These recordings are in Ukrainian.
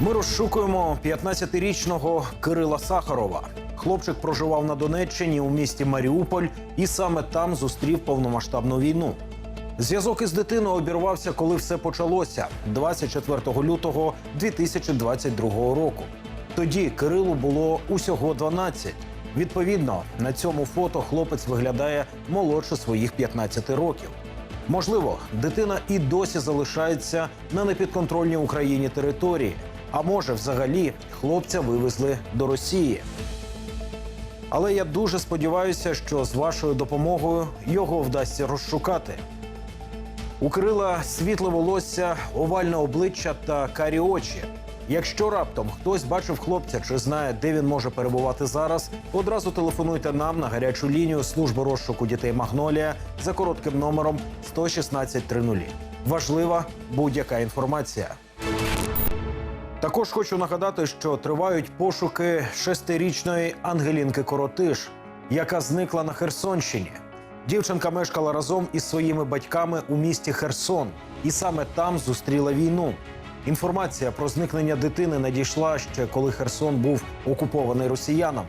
Ми розшукуємо 15-річного Кирила Сахарова. Хлопчик проживав на Донеччині у місті Маріуполь і саме там зустрів повномасштабну війну. Зв'язок із дитиною обірвався, коли все почалося 24 лютого 2022 року. Тоді Кирилу було усього 12. Відповідно, на цьому фото хлопець виглядає молодше своїх 15 років. Можливо, дитина і досі залишається на непідконтрольній Україні території. А може, взагалі, хлопця вивезли до Росії. Але я дуже сподіваюся, що з вашою допомогою його вдасться розшукати. У Кирила світле волосся, овальне обличчя та карі очі. Якщо раптом хтось бачив хлопця чи знає, де він може перебувати зараз, одразу телефонуйте нам на гарячу лінію служби розшуку дітей Магнолія за коротким номером 11630. Важлива будь-яка інформація. Також хочу нагадати, що тривають пошуки шестирічної Ангелінки Коротиш, яка зникла на Херсонщині. Дівчинка мешкала разом із своїми батьками у місті Херсон, і саме там зустріла війну. Інформація про зникнення дитини надійшла ще коли Херсон був окупований росіянами.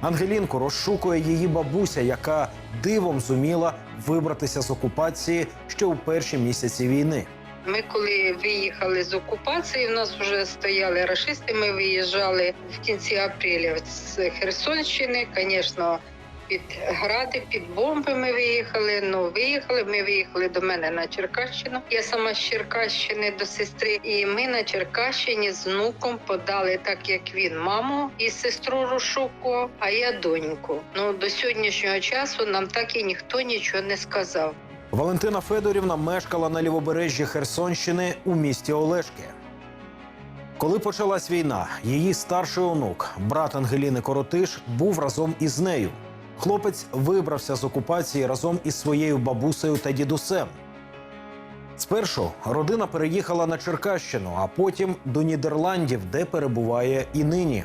Ангелінку розшукує її бабуся, яка дивом зуміла вибратися з окупації ще у перші місяці війни. Ми коли виїхали з окупації, в нас вже стояли рашисти. Ми виїжджали в кінці апреля з Херсонщини. Звісно, під гради, під бомби ми виїхали. Ну виїхали. Ми виїхали до мене на Черкащину. Я сама з Черкащини до сестри, і ми на Черкащині з внуком подали, так як він маму і сестру розшукував, а я доньку. Ну до сьогоднішнього часу нам так і ніхто нічого не сказав. Валентина Федорівна мешкала на лівобережжі Херсонщини у місті Олешки. Коли почалась війна, її старший онук, брат Ангеліни Коротиш, був разом із нею. Хлопець вибрався з окупації разом із своєю бабусею та дідусем. Спершу родина переїхала на Черкащину, а потім до Нідерландів, де перебуває і нині.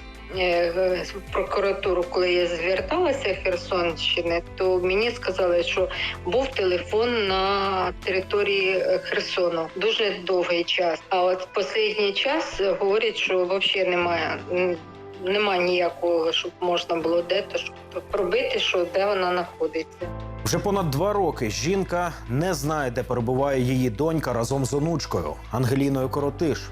Е, В прокуратуру, коли я зверталася Херсонщини, то мені сказали, що був телефон на території Херсону дуже довгий час. А от в останній час говорять, що взагалі немає. Нема ніякого, щоб можна було де-то щоб пробити, що де вона знаходиться. Вже понад два роки жінка не знає, де перебуває її донька разом з онучкою Ангеліною Коротиш.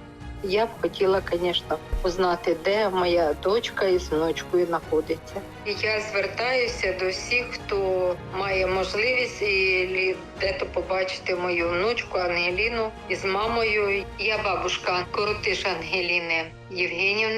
Я б хотіла, звісно, узнати, де моя дочка із внучкою знаходиться. Я звертаюся до всіх, хто має можливість і де-то побачити мою внучку Ангеліну із мамою. Я бабушка коротиш Ангеліни Євгенівни.